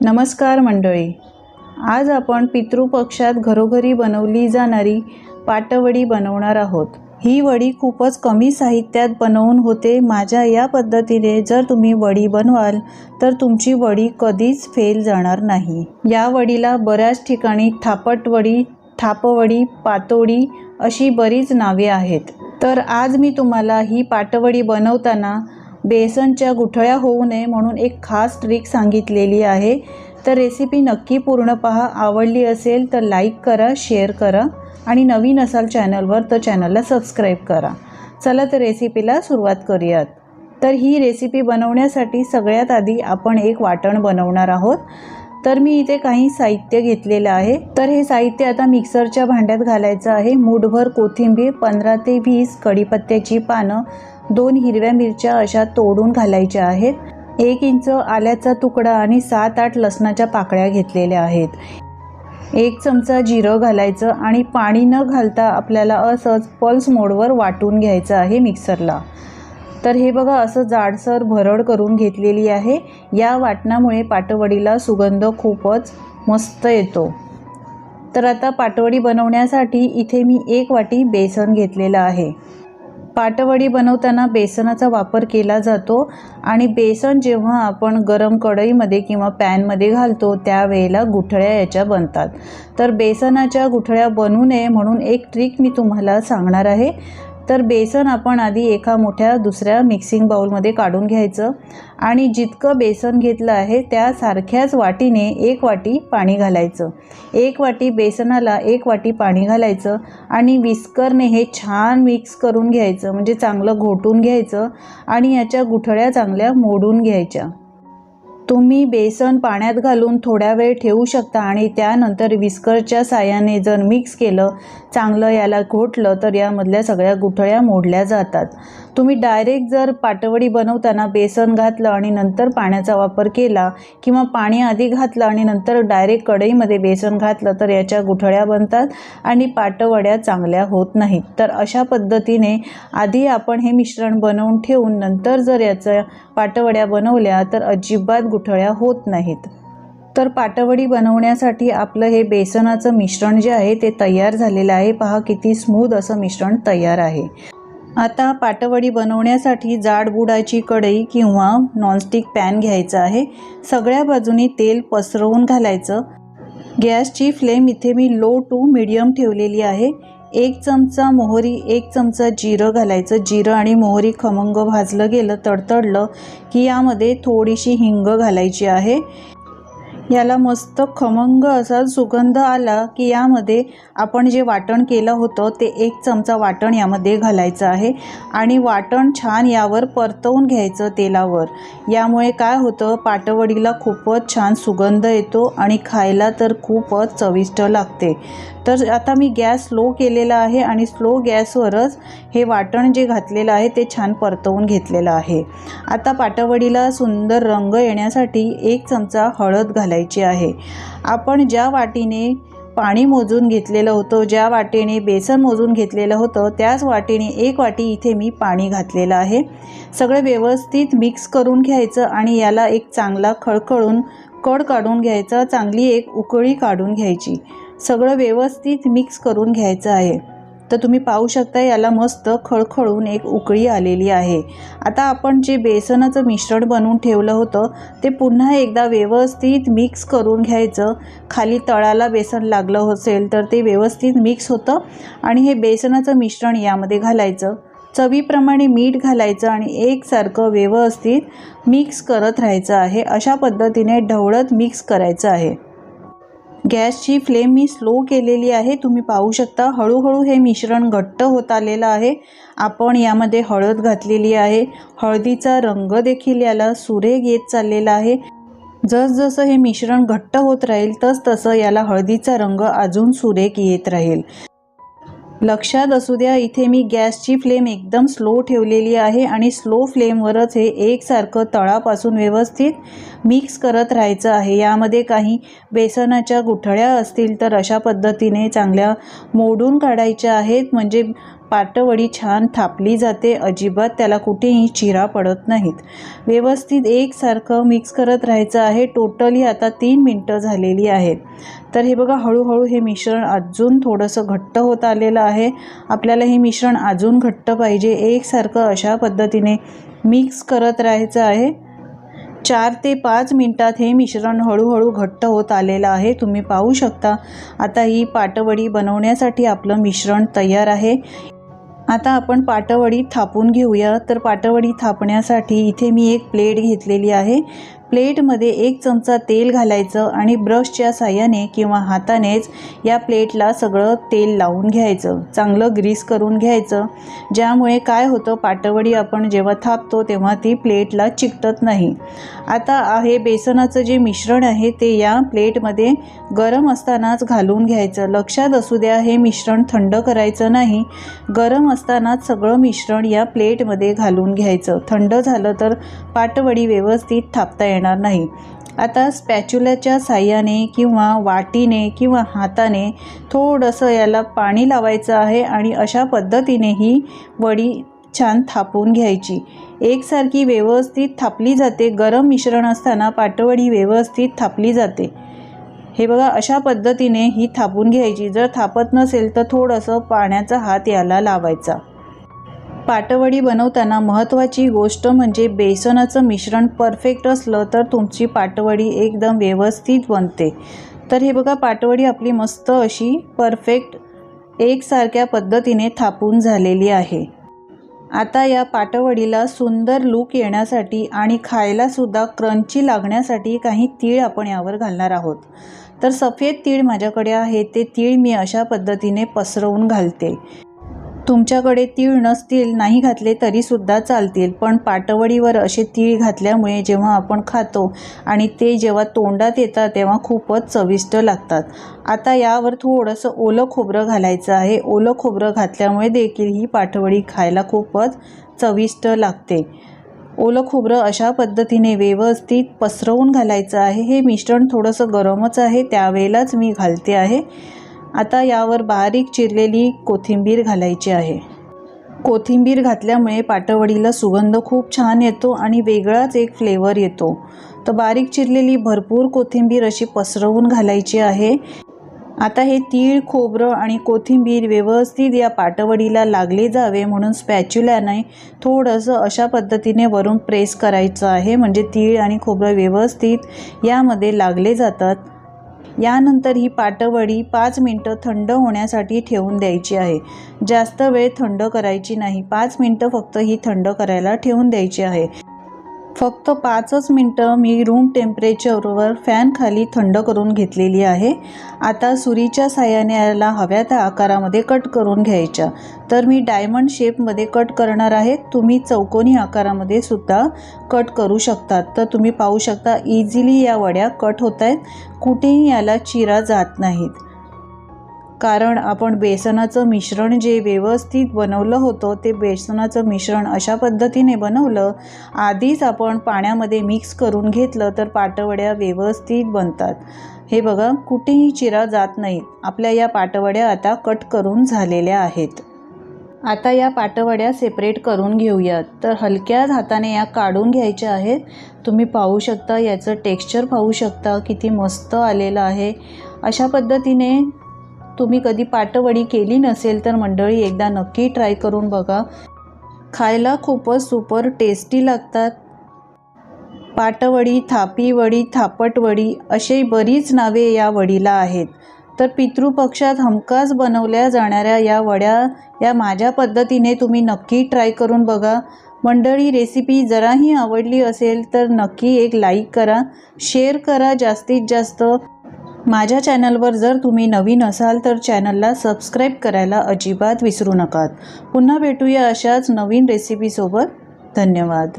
नमस्कार मंडळी. आज आपण पितृपक्षात घरोघरी बनवली जाणारी पाटवडी बनवणार आहोत. ही वडी खूपच कमी साहित्यात बनवून होते. माझ्या या पद्धतीने जर तुम्ही वडी बनवाल तर तुमची वडी कधीच फेल जाणार नाही. या वडीला बऱ्याच ठिकाणी थापटवडी थापवडी पातोडी अशी बरीच नावे आहेत. तर आज मी तुम्हाला ही पाटवडी बनवताना बेसनच्या गुठळ्या होऊ नये म्हणून एक खास ट्रिक सांगितलेली आहे. तर रेसिपी नक्की पूर्ण पहा. आवडली असेल तर लाईक करा शेअर करा आणि नवीन असाल चॅनलवर तर चॅनलला सबस्क्राईब करा. चला तर रेसिपीला सुरुवात करूयात. तर ही रेसिपी बनवण्यासाठी सगळ्यात आधी आपण एक वाटण बनवणार आहोत. तर मी इथे काही साहित्य घेतलेलं आहे. तर हे साहित्य आता मिक्सरच्या भांड्यात घालायचं आहे. मूठभर कोथिंबीर पंधरा ते वीस कढीपत्त्याची पानं दोन हिरव्या मिरच्या अशा तोडून घालायच्या आहेत. एक इंच आल्याचा तुकडा आणि सात आठ लसणाच्या पाकळ्या घेतलेल्या आहेत. एक चमचा जिरं घालायचं आणि पाणी न घालता आपल्याला असंच पल्स मोडवर वाटून घ्यायचं आहे मिक्सरला तर हे बघा असं जाडसर भरड करून घेतलेली आहे. या वाटणामुळे पाटवडीला सुगंध खूपच मस्त येतो. तर आता पाटवडी बनवण्यासाठी इथे मी एक वाटी बेसन घेतलेलं आहे. पाटवडी बनवताना बेसनाचा वापर केला जातो आणि बेसन जेव्हा आपण गरम कढईमध्ये किंवा पॅनमध्ये घालतो त्यावेळेला गुठळ्या याच्या बनतात. तर बेसनाच्या गुठळ्या बनू नये म्हणून एक ट्रिक मी तुम्हाला सांगणार आहे. तर बेसन आपण आधी एका मोठ्या दुसऱ्या मिक्सिंग बाऊलमध्ये काढून घ्यायचं. आणि जितकं बेसन घेतलं आहे त्या सारख्याच वाटीने एक वाटी पाणी घालायचं. एक वाटी बेसनाला एक वाटी पाणी घालायचं आणि विस्करने हे छान मिक्स करून घ्यायचं. म्हणजे चांगलं घोटून घ्यायचं आणि याच्या गुठळ्या चांगल्या मोडून घ्यायच्या. तुम्ही बेसन पाण्यात घालून थोड्या वेळ ठेवू शकता आणि त्यानंतर विस्करच्या साह्याने जर मिक्स केलं चांगलं याला घोटलं तर यामधल्या सगळ्या गुठळ्या मोडल्या जातात. तुम्ही डायरेक्ट जर पाटवडी बनवताना बेसन घातलं आणि नंतर पाण्याचा वापर केला किंवा पाणी आधी घातलं आणि नंतर डायरेक्ट कढईमध्ये बेसन घातलं तर याच्या गुठळ्या बनतात आणि पाटवड्या चांगल्या होत नाहीत. तर अशा पद्धतीने आधी आपण हे मिश्रण बनवून ठेवून नंतर जर याच्या पाटवड्या बनवल्या तर अजिबात गुठळ्या होत नाहीत. तर पाटवडी बनवण्यासाठी आपलं हे बेसनाचं मिश्रण जे आहे ते तयार झालेलं आहे. पहा किती स्मूद असं मिश्रण तयार आहे. आता पाटवडी बनवण्यासाठी जाड बुडाची कढई किंवा नॉनस्टिक पॅन घ्यायचं आहे. सगळ्या बाजूनी तेल पसरवून घालायचं. गॅसची फ्लेम इथे मी लो टू मिडियम ठेवलेली आहे. एक चमचा मोहरी एक चमचा जिरं घालायचं. जिरं आणि मोहरी खमंग भाजलं गेलं तडतडलं की यामध्ये थोडीशी हिंग घालायची आहे. याला मस्त खमंग असा सुगंध आला की यामध्ये आपण जे वाटण केलं होतं ते एक चमचा वाटण यामध्ये घालायचं आहे. आणि वाटण छान यावर परतवून घ्यायचं तेलावर. यामुळे काय होतं पाटवडीला खूपच छान सुगंध येतो आणि खायला तर खूपच चविष्ट लागते. तर आता मी गॅस स्लो केलेला आहे आणि स्लो गॅसवरच हे वाटण जे घातलेलं आहे ते छान परतवून घेतलेलं आहे. आता पाटवडीला सुंदर रंग येण्यासाठी एक चमचा हळद घालायची आहे. आपण ज्या वाटीने पाणी मोजून घेतलेलं होतं ज्या वाटेने बेसन मोजून घेतलेलं होतं त्याच वाटेने एक वाटी इथे मी पाणी घातलेलं आहे. सगळं व्यवस्थित मिक्स करून घ्यायचं आणि याला एक चांगला खळखळून कड काढून घ्यायचा चांगली एक उकळी काढून घ्यायची. सगळं व्यवस्थित मिक्स करून घ्यायचं आहे. तर तुम्ही पाहू शकता याला मस्त खळखळून एक उकळी आलेली आहे. आता आपण जे बेसनाचं मिश्रण बनवून ठेवलं होतं ते पुन्हा एकदा व्यवस्थित मिक्स करून घ्यायचं. खाली तळाला बेसन लागलं असेल तर ते व्यवस्थित मिक्स होतं आणि हे बेसनाचं मिश्रण यामध्ये घालायचं. चवीप्रमाणे मीठ घालायचं आणि एकसारखं व्यवस्थित मिक्स करत राहायचं आहे. अशा पद्धतीने ढवळत मिक्स करायचं आहे. गॅसची फ्लेम मी स्लो केलेली आहे. तुम्ही पाहू शकता हळूहळू हे मिश्रण घट्ट होत आलेलं आहे. आपण यामध्ये हळद घातलेली आहे. हळदीचा रंग देखील याला सुरेख येत चाललेला आहे. जसजसं हे मिश्रण घट्ट होत राहील तस तसं याला हळदीचा रंग अजून सुरेख येत राहील. लक्षात असू द्या इथे मी गॅसची फ्लेम एकदम स्लो ठेवलेली आहे आणि स्लो फ्लेमवरच हे एकसारखं तळापासून व्यवस्थित मिक्स करत राहायचं आहे. यामध्ये काही बेसनाच्या गुठळ्या असतील तर अशा पद्धतीने चांगल्या मोडून काढायच्या आहेत. म्हणजे पाटवडी छान थापली जाते. अजिबात त्याला कुठेही चिरा पडत नाहीत. व्यवस्थित एकसारखं मिक्स करत राहायचं आहे. टोटली आता तीन मिनटं झालेली आहेत. तर हे बघा हळूहळू हे मिश्रण अजून थोडंसं घट्ट होत आलेलं आहे. आपल्याला हे मिश्रण अजून घट्ट पाहिजे. एकसारखं अशा पद्धतीने मिक्स करत राहायचं आहे. चार ते पाच मिनटात हे मिश्रण हळूहळू घट्ट होत आलेलं आहे. तुम्ही पाहू शकता. आता ही पाटवडी बनवण्यासाठी आपलं मिश्रण तयार आहे. आता आपण पाटवडी थापून घेऊया. तर पाटवडी थापण्यासाठी इथे मी एक प्लेट घेतलेली आहे. प्लेटमध्ये एक चमचा तेल घालायचं आणि ब्रशच्या साह्याने किंवा हातानेच या प्लेटला सगळं तेल लावून घ्यायचं. चांगलं ग्रीस करून घ्यायचं. ज्यामुळे काय होतं पाटवडी आपण जेव्हा थापतो तेव्हा ती प्लेटला चिकटत नाही. आता हे बेसनाचं जे मिश्रण आहे ते या प्लेटमध्ये गरम असतानाच घालून घ्यायचं. लक्षात असू द्या हे मिश्रण थंड करायचं नाही. गरम असतानाच सगळं मिश्रण या प्लेटमध्ये घालून घ्यायचं. थंड झालं तर पाटवडी व्यवस्थित थापता येणार नाही. आता स्पॅच्युलाच्या साह्याने किंवा वाटीने किंवा हाताने थोडंसं याला पाणी लावायचं आहे आणि अशा पद्धतीने ही वडी छान थापून घ्यायची. एकसारखी व्यवस्थित थापली जाते. गरम मिश्रण असताना पाटवडी व्यवस्थित थापली जाते. हे बघा अशा पद्धतीने ही थापून घ्यायची. जर थापत नसेल तर थोडंसं पाण्याचा हात याला लावायचा. पाटवडी बनवताना महत्त्वाची गोष्ट म्हणजे बेसनाचं मिश्रण परफेक्ट असलं तर तुमची पाटवडी एकदम व्यवस्थित बनते. तर हे बघा पाटवडी आपली मस्त अशी परफेक्ट एकसारख्या पद्धतीने थापून झालेली आहे. आता या पाटवडीला सुंदर लूक येण्यासाठी आणि खायलासुद्धा क्रंची लागण्यासाठी काही तीळ आपण यावर घालणार आहोत. तर सफेद तीळ माझ्याकडे आहे ते तीळ मी अशा पद्धतीने पसरवून घालते. तुमच्याकडे तीळ नसतील नाही घातले तरीसुद्धा चालतील. पण पाटवडीवर असे तीळ घातल्यामुळे जेव्हा आपण खातो आणि ते जेव्हा तोंडात येतात तेव्हा खूपच चविष्ट लागतात. आता यावर थोडंसं ओलं खोबरं घालायचं आहे. ओलं खोबरं घातल्यामुळे देखील ही पाटवडी खायला खूपच चविष्ट लागते. ओलं खोबरं अशा पद्धतीने व्यवस्थित पसरवून घालायचं आहे. हे मिश्रण थोडंसं गरमच आहे त्यावेळेलाच मी घालते आहे. आता यावर बारीक चिरलेली कोथिंबीर घालायची आहे. कोथिंबीर घातल्यामुळे पाटवडीला सुगंध खूप छान येतो आणि वेगळाच एक फ्लेवर येतो. तर बारीक चिरलेली भरपूर कोथिंबीर अशी पसरवून घालायची आहे. आता हे तीळ खोबरं आणि कोथिंबीर व्यवस्थित या पाटवडीला लागले जावे म्हणून स्पॅच्युल्याने थोडंसं अशा पद्धतीने वरून प्रेस करायचं आहे. म्हणजे तीळ आणि खोबरं व्यवस्थित यामध्ये लागले जातात. यानंतर ही पाटवडी पाच मिनटं थंड होण्यासाठी ठेवून द्यायची आहे. जास्त वेळ थंड करायची नाही. पाच मिनटं फक्त ही थंड करायला ठेवून द्यायची आहे. फक्त पाचच मिनटं मी रूम टेम्परेचरवर फॅन खाली थंड करून घेतलेली आहे. आता सुरीच्या साह्याने याला हव्या त्या आकारामध्ये कट करून घ्यायच्या. तर मी डायमंड शेपमध्ये कट करणार आहे. तुम्ही चौकोनी आकारामध्ये सुद्धा कट करू शकतात. तर तुम्ही पाहू शकता इझिली या वड्या कट होत आहेत. कुठेही याला चिरा जात नाहीत. कारण आपण बेसनाचं मिश्रण जे व्यवस्थित बनवलं होतं ते बेसनाचं मिश्रण अशा पद्धतीने बनवलं आधीच आपण पाण्यामध्ये मिक्स करून घेतलं तर पाटवड्या व्यवस्थित बनतात. हे बघा कुठेही चिरा जात नाहीत. आपल्या या पाटवड्या आता कट करून झालेल्या आहेत. आता या पाटवड्या सेपरेट करून घेऊयात. तर हलक्याच हाताने या काढून घ्यायच्या आहेत. तुम्ही पाहू शकता याचं टेक्स्चर पाहू शकता किती मस्त आलेलं आहे. अशा पद्धतीने तुम्ही कधी पाटवडी केली नसेल तर मंडळी एकदा नक्की ट्राय करून बघा. खायला खूपच सुपर टेस्टी लागतात. पाटवडी थापीवडी थापटवडी अशी बरीच नावे या वडीला आहेत. तर पितृपक्षात हमखास बनवल्या जाणाऱ्या या वड्या या माझ्या पद्धतीने तुम्ही नक्की ट्राय करून बघा. मंडळी रेसिपी जराही आवडली असेल तर नक्की एक लाईक करा शेअर करा जास्तीत जास्त. माझ्या चॅनलवर जर तुम्ही नवीन असाल तर चॅनलला सबस्क्राईब करायला अजिबात विसरू नका पुन्हा भेटूया अशाच नवीन रेसिपीसोबत धन्यवाद.